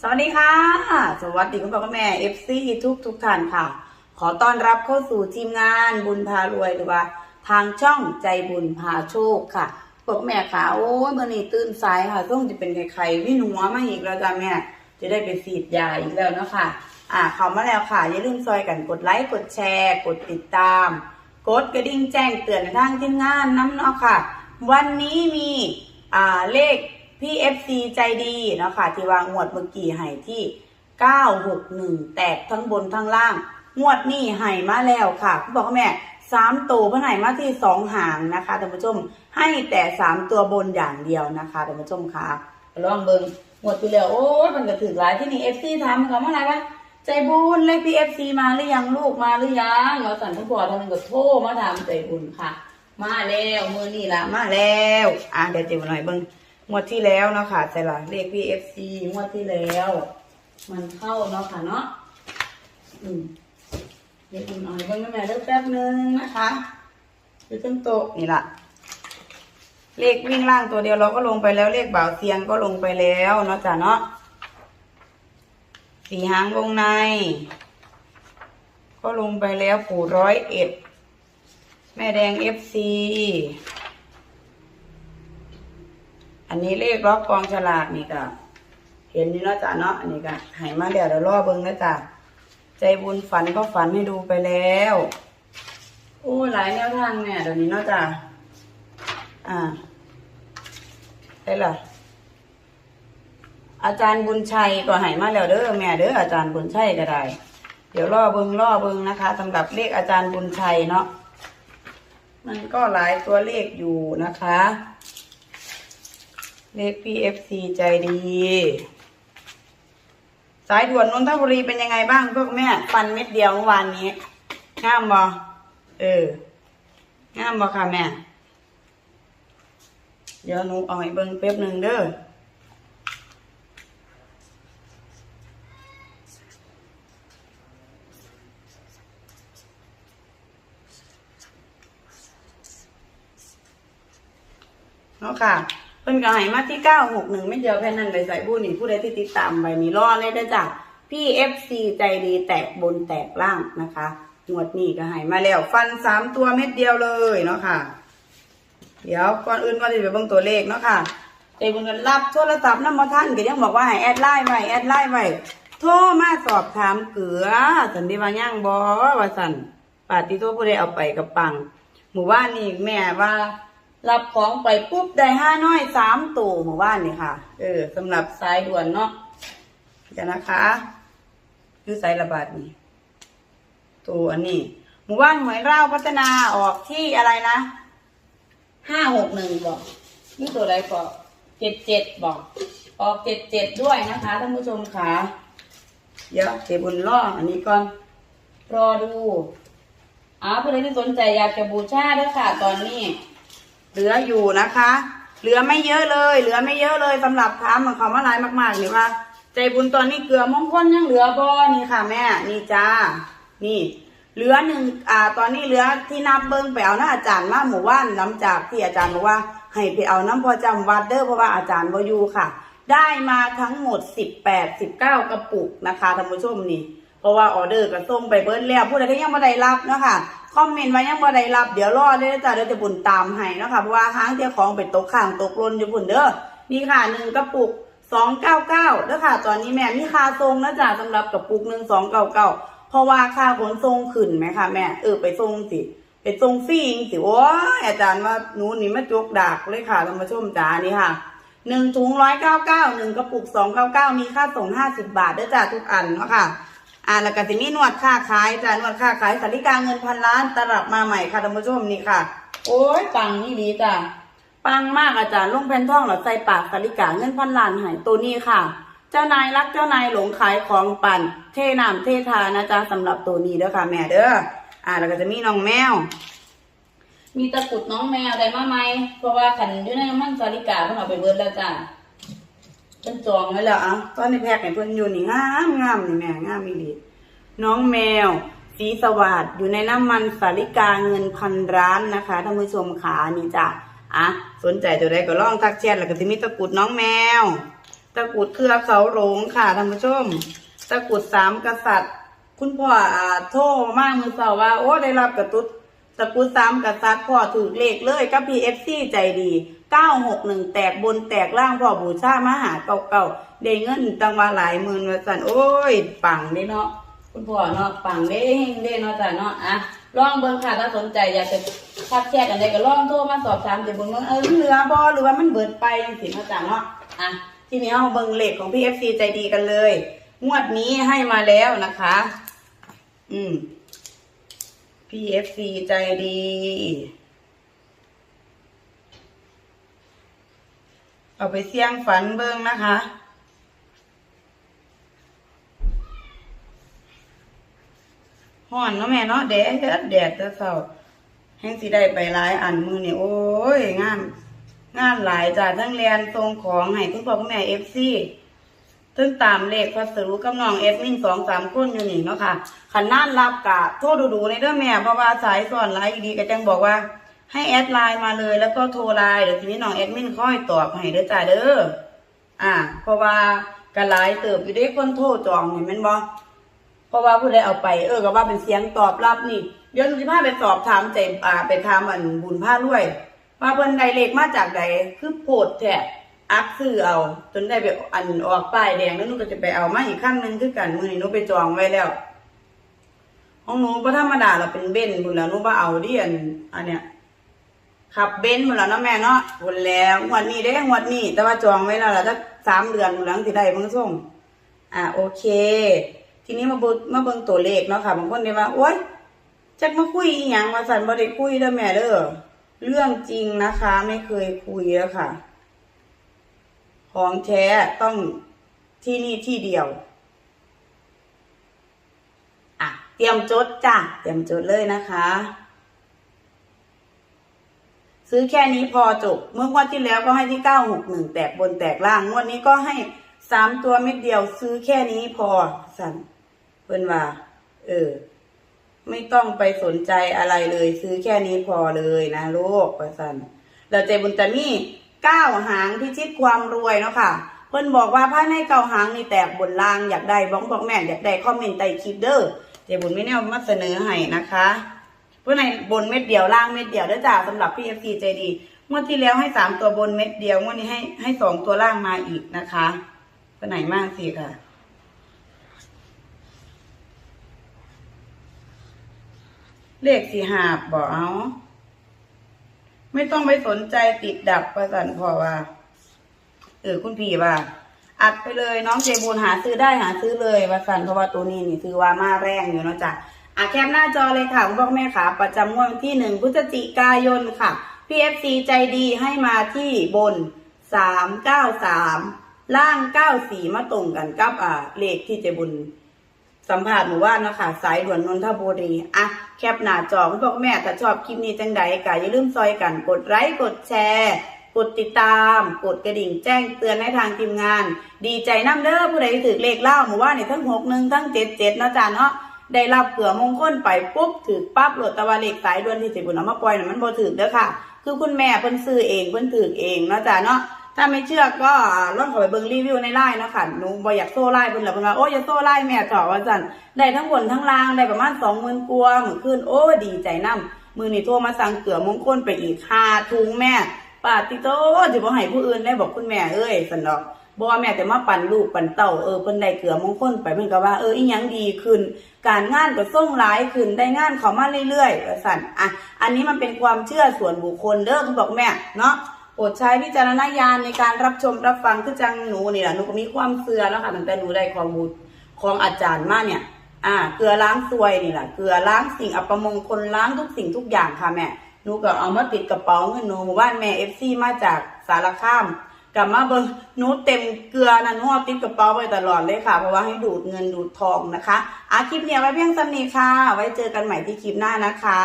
สวัสดีค่ะ สวัสดีคุณพ่อคุณแม่เอฟซีทุกทุกท่านค่ะ ขอต้อนรับเข้าสู่ทีมงานบุญพารวยหรือว่า ทางช่องใจบุญพาโชคค่ะพวกแม่ค่ะ โอ้ยเมื่อนี้ตื่นสายค่ะต้องจะเป็นไข่ๆวิ่งหัวมาอีกแล้วจ้ะแม่ จะได้ไปสีดยาอีกแล้วเนาะค่ะ อ่าเข้ามาแล้วค่ะ อย่าลืมซอยกันกดไลค์กดแชร์ กดติดตาม กดกระดิ่งแจ้งเตือนทางทีมงานน้ำเนาะค่ะ วันนี้มีอ่าเลข PFC ใจดีเนาะค่ะที่วางงวดเมื่อกี้ให้ที่961แตกทั้งบนทั้งล่าง งวดนี้ให้มาแล้วค่ะคุณบอกว่าแม่สามตัวเพื่อให้มาที่สองหางนะคะท่านผู้ชมให้แต่สามตัวบนอย่างเดียวนะคะท่านผู้ชมค่ะลองเบิงงวดที่แล้วโอ้ยมันก็ถึงหลายที่นี่ FC ถามเขามาอะไรวะใจบุญเลข PFC มาหรือยังลูกมาหรือยังเราสั่นทุกคนทางนึงก็โทรมาถามใจบุญค่ะ มาแล้วมือนี่ละมาแล้ว อะเดี๋ยวจิ๋วหน่อยเบิงง งวดที่แล้วเนาะค่ะใช่ละเลข PFC งวดที่แล้ว มันเข้าเนาะค่ะเนาะอืมเดี๋ยวคุณหน่อยเบิ่งแม่เดี๋ยวแป๊บนึงนะคะอยู่ตั้งโต๊ะนี่ล่ะเลขวิ่งล่างตัวเดียวเราก็ลงไปแล้วเลขบ่าวเสียงก็ลงไปแล้วเนาะจ้ะเนาะสีหางวงใน ก็ลงไปแล้วปู่ร้อยเอ็ดแม่แดงเอฟซี อันนี้เลขล็อกกองฉลากนี่ก็เห็นนี่เนาะจ้ะเนาะอันนี้ก็ใหายมาเดี๋ยวเดี๋ยวรอเบิ่งนะจ้ะใจบุญฝันก็ฝันให้ดูไปแล้วโอ้หลายแนวทางเนี่ยเดี๋ยวนี้เนาะจ้ะอ่าได้ละอาจารย์บุญชัยก็ใหายมาแล้วเด้อแม่เด้ออาจารย์บุญชัยก็ได้ เดี๋ยวล่อเบิงล่อเบิงนะคะสำหรับเลขอาจารย์บุญชัยเนาะมันก็หลายตัวเลขอยู่นะคะ เลข PFC ใจดี สายด่วนนนทบุรีเป็นยังไงบ้างพวกแม่ฟันเม็ดเดียวเมื่อวานนี้งามบอเอองามบอค่ะแม่ เดี๋ยวหนูเอาให้เบิ้งเป๊บหนึ่งเด้อเนาะค่ะ เพิ่นก็ให้มาที่เก้าหกหนึ่งไม่เดียวแค่นั้นเลยใส่บูนี่ผู้ใดที่ติดตามไปมีรอเลยนะจ้ะพี่เอฟซีใจดีแตกบนแตกล่างนะคะงวดนี้ก็ให้มาแล้วฟันสามตัวเม็ดเดียวเลยเนาะค่ะ เดี๋ยวก่อนอื่นก็จะไปเบิ่งตัวเลขเนาะค่ะใจบุญกันรับโทรศัพท์น้ำมาท่านก็ยังบอกว่าให้แอดไลน์ไว้แอดไลน์ไว้โทรมาสอบถามเกลือสันติว่าย่างบอว่าสันปาติโทผู้ใดเอาไปกับปัง หมู่บ้านนี่แม่ว่า รับของไปปุ๊บได้ห้าน้อยสามตู่หมู่บ้านนี่ค่ะ เออสำหรับสายด่วนเนาะเดี๋ยวนะคะคือสายระบาดนี่ตัวอันนี้ หมู่บ้านหมวยเล่าพัฒนาออกที่อะไรนะห้าหกหนึ่งบอกนี่ตัวอะไรบอกเจ็ดเจ็ดบอกออกเจ็ดเจ็ดด้วยนะคะท่านผู้ชมค่ะเดี๋ยวเก็บบนล่ออันนี้ก่อนรอดูอ้าวผู้ใดที่สนใจอยากจะบูชาด้วยค่ะ ตอนนี้ เหลืออยู่นะคะ เหลือไม่เยอะเลย เหลือไม่เยอะเลยสำหรับถามของเขามาลายมากๆนี่ว่า ใจบุญตอนนี้เกลือมงคลยังเหลือบ่นี่ค่ะ แม่ นี่จ้า นี่ เหลือหนึ่งอ่า ตอนนี้เหลือที่นับเบิ้งไปเอานะอาจารย์มาหมู่บ้านหลังจากที่อาจารย์บอกว่า ให้ไปเอาน้ำพอจำวัดเด้อเพราะว่าอาจารย์บอยู่ค่ะ ได้มาทั้งหมดสิบแปดสิบเก้ากระปุกนะคะท่านผู้ชมนี่ เพราะว่าออเดอร์ก็ส่งไปเบิร์ดแล้วผู้ใดก็ยังไม่ได้รับเนาะค่ะ คอมเมนต์ไว้ยังไม่ได้รับ เดี๋ยวรอเลยนะจ้ะเดี๋ยวจะบุญตามให้เนาะค่ะเพราะว่าห้างเที่ยของไปตกข้างตกลนอยู่บุญเด้อนี่ค่ะหนึ่งกระปุกสองเก้าเก้าเด้อค่ะ ตอนนี้แม่มีค่าทรงนะจ๊ะสำหรับกระปุกหนึ่งสองเก้าเก้าเพราะว่าค่าขนส่งขึ้นไหมคะแม่เออไปส่งสิไปส่งฟรีจริงสิโอ้อาจารย์ว่าหนูนี่มาจกดากเลยค่ะท่านผู้ชมจ๋านี่ค่ะหนึ่งถุงร้อยเก้าเก้าหนึ่งกระปุกสองเก้าเก้ามีค่าส่งห้าสิบบาทเด้อจ้าทุกอันเนาะค่ะ อ่าแล้วก็จะมีนวดค่าขายจ้านวดค่าขายสาริกาเงินพันล้านตลับมาใหม่ค่ะท่านผู้ชมนี่ค่ะ โอ้ยปังนี่ดีจ้ะปังมากอาจารย์ลงแผ่นท่องหลอดใส่ปากสาริกาเงินพันล้านหายตัวนี้ค่ะ เจ้านายรักเจ้านายหลงขายของปั่นเทน้ำเททานะจ๊ะสำหรับตัวนี้เด้อค่ะ แม่เด้ออ่าแล้วก็จะมีน้องแมว มีตะกุดน้องแมวได้มาไหมเพราะว่าขันอยู่ในน้ำมันสาริกาเพิ่งเอาไปเบิดแล้วจ้ะ เพิ่นจองไว้แล้วอะตอนนี้แพ็กให้เพิ่นอยู่นี่งามงามนี่แม่งามมีดีน้องแมว สีสวัสดอยู่ในน้ำมันสาริกาเงินพันร้านนะคะท่านผู้ชมขานี่จ้ะอะสนใจตัวใดก็ล่องทักแชทแล้วก็จะมีตะกุดน้องแมว ตะกุดเครือเขาโรงค่ะท่านผู้ชม ตะกุดสามกษัตริย์ คุณพ่ออ่าโทรมามือเสาว่า โอ้ได้รับกระตุด ตะกุดสามกษัตริย์พ่อถือเลขเลยกับพีเอฟซีใจดีเก้าหกหนึ่งแตกบนแตกล่างพ่อบูชามาหาเก่าเก่าๆได้เงินตังว่าหลายหมื่นว่าสันโอ้ยปังเด้เนาะคุณพ่อเนาะปังเด้เฮงเด้เนาะจ้ะเนาะอะลองเบิ่งค่ะถ้าสนใจอยากจะทักแชทกันได้ก็ลองโทรมาสอบถามเดี๋ยวเบิ่งว่าเออเหลือบอหรือว่ามันเบิดไปจังสิเนาะจ้ะเนาะอะทีนี้เอาเบิ่งเลขของพี่เอฟซีใจดีกันเลย งวดนี้ให้มาแล้วนะคะ อืม PFC ใจดี เอาไปเสี่ยงฝันเบิ่งนะคะห่อนเนาะแม่เนาะแดดแดดแต่เช้าแห้งสิได้ไปหลายอันมือเนี่ยโอ้ยงาน งานหลายจ้ะทั้งเรียนทรงของให้คุณพ่อคุณแม่เอฟซี ซึ่งตามเลขพัสดุกับน้องเอดมินสองสามคนอยู่นี่เนาะค่ะขันน่านรับกะโทรดูๆในเด้อแม่เพราะว่าสายสอนไลน์ดีก็จังบอกว่า ให้แอดไลน์มาเลยแล้วก็โทรไลน์เดี๋ยวทีนี้น้องเอดมินค่อยตอบให้เด้อจ้าเด้ออ่า เพราะว่ากะหลายเติบอยู่ด้วยคนโทรจองเห็นไหมนบ่เพราะว่าผู้ใดเอาไปเออก็ว่าเป็นเสียงตอบรับนี่เดี๋ยวหนูจะพาไปสอบถามใจอ่าไปถามอันบุญผ้าด้วยว่าเพิ่นไดเลขมาจากใดคือโพดแท้ อักซื้อเอา จนได้ไปอันออกป้ายแดงแล้วหนูก็จะไปเอามาอีกขั้นหนึ่งคือกันมือนี้หนูไปจองไว้แล้วของหนูบ่ธรรมดาเราเป็นเบนบุญแล้วหนูบ่เอาดิอันอันเนี้ยขับเบนซ์หมดแล้วเนาะแม่เนาะบุญแล้วงวดนี้ได้งวดนี้ แต่ว่าจองไว้แล้วละถ้าสามเดือนหมดแล้วสิได้เบิ่งส่งอ่าโอเค ทีนี้มาเบิ่งมาเบิ่งตัวเลขเนาะค่ะบางคนได้ว่าโอ๊ยจักมาคุยอีหยังมาสั่นบ่ได้คุยเด้อแม่เด้อเรื่องจริงนะคะ ไม่เคยคุยแล้วค่ะ ของแท้ต้องที่นี่ที่เดียวอะเตรียมจดจ้ะเตรียมจดเลยนะคะ ซื้อแค่นี้พอจบ เมื่องวดที่แล้วก็ให้ที่เก้าหกหนึ่งแตกบนแตกล่างงวดนี้ก็ให้สามตัวเม็ดเดียวซื้อแค่นี้พอสั่นเพิ่นว่า เออ ไม่ต้องไปสนใจอะไรเลย ซื้อแค่นี้พอเลยนะลูกประสันเราใจบุญจะมี เก้าหางที่ชิดความรวยเนาะค่ะ เพิ่นบอกว่าผ้าในเก้าหางนี่แตกบนล่างอยากได้บ้องบอกแม่อยากได้คอมเมนต์ใต้คลิปเด้อเจบุญไม่แน่มาเสนอให้นะคะเพื่อในบนเม็ดเดียวล่างเม็ดเดียวเด้อจ้าสำหรับพี่เอฟซีใจดีงวดที่แล้วให้สามตัวบนเม็ดเดียวงวดนี้ให้ให้สองตัวล่างมาอีกนะคะไปไหนมากสิค่ะเลขสี่หาบบอกเอา ไม่ต้องไปสนใจติดดับประสันพอว่าเออคุณพี่ว่า อัดไปเลยน้องเจบูนหาซื้อได้หาซื้อเลยว่าสันเพราะว่าตัวนี้นี่ถือว่ามาแรงอยู่เนาะจ้ะอะแคปหน้าจอเลยค่ะคุณพ่อแม่ขาประจำงวดวันที่หนึ่งพฤศจิกายนค่ะ PFC ใจดีให้มาที่บนสามเก้าสามล่างเก้าสี่มาตรงกันกับอ่าเลขที่เจบุญ สัมภาษณ์หมู่บ้านเนาะคะสายด่วนนนทบุรีอะแคปหน้าจอคุณพ่อคุณแม่ถ้าชอบคลิปนี้จังใดก็อย่าลืมซอยกันกดไลค์กดแชร์ กดติดตาม กดกระดิ่งแจ้งเตือนให้ทางทีมงาน ดีใจน้ำเด้อผู้ใดที่ถือเลขเล่าหมู่บ้านนี่ทั้งหกหนึ่งทั้งเจ็ดเจ็ดนาะจ๊ะเนาะได้รับเผื่อมงคลไปปุ๊บถือปั๊บโหลดตะวันเลขสายด่วนที่สิบุญเอามาปล่อยน่ะมันบ่ถือเด้อค่ะ คือคุณแม่เพิ่นซื้อเองเพิ่นถือเองเนาะจ๊ะเนาะ ถ้าไม่เชื่อก็ลองเข้าไปเบิ่งรีวิวในไลน์เนาะค่ะหนูบ่อยากโซ่ไลน์เพิ่นล่ะเพิ่นว่าโอ้ยอย่าโซ่ไลน์แม่เถอว่าซั่นได้ทั้งบนทั้งล่างได้ประมาณ20,000กว่ามื้อคืนโอ้ดีใจนํมื้อนี้โทรมาสั่งเกลือมงคลไปอีก5ถุงแม่ปาติโตสิบ่ให้ผู้อื่นได้บอกคุณแม่เอ้ยซั่นดอกบ่ว่าแม่แต่มาปั่นลูกปั่นเต้าเออเพิ่นได้เกลือมงคลไปเพิ่นก็ว่าเอออีหยังดีขึ้น การงานก็ส่งหลายขึ้นได้งานเขามาเรื่อยๆว่าซั่นอะอันนี้มันเป็นความเชื่อส่วนบุคคลเด้อคุณบอกแม่เนาะ โปรดใช้วิจารณญาณในการรับชมรับฟังคือจังหนูนี่แหละหนูก็มีความเสื่อแล้วค่ะตั้งแต่หนูได้ข้อมูของอาจารย์มาเนี่ย อ่า เกลือล้างซวยนี่แหละเกลือล้างสิ่งอัปมงคลล้างทุกสิ่งทุกอย่างค่ะแม่หนูก็เอามาติดกระเป๋าเงินหนูหมู่บ้านแม่เอฟซีมาจากสารคามกลับมาเบิ่งหนูเต็มเกลือนั่นหนูเอาติดกระเป๋าไว้ตลอดเลยค่ะ เพราะว่าให้ดูดเงินดูดทองนะคะอาคลิปเนี้ยไว้เพียงสำนีค่ะ ไว้เจอกันใหม่ที่คลิปหน้านะคะ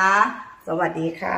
สวัสดีค่ะ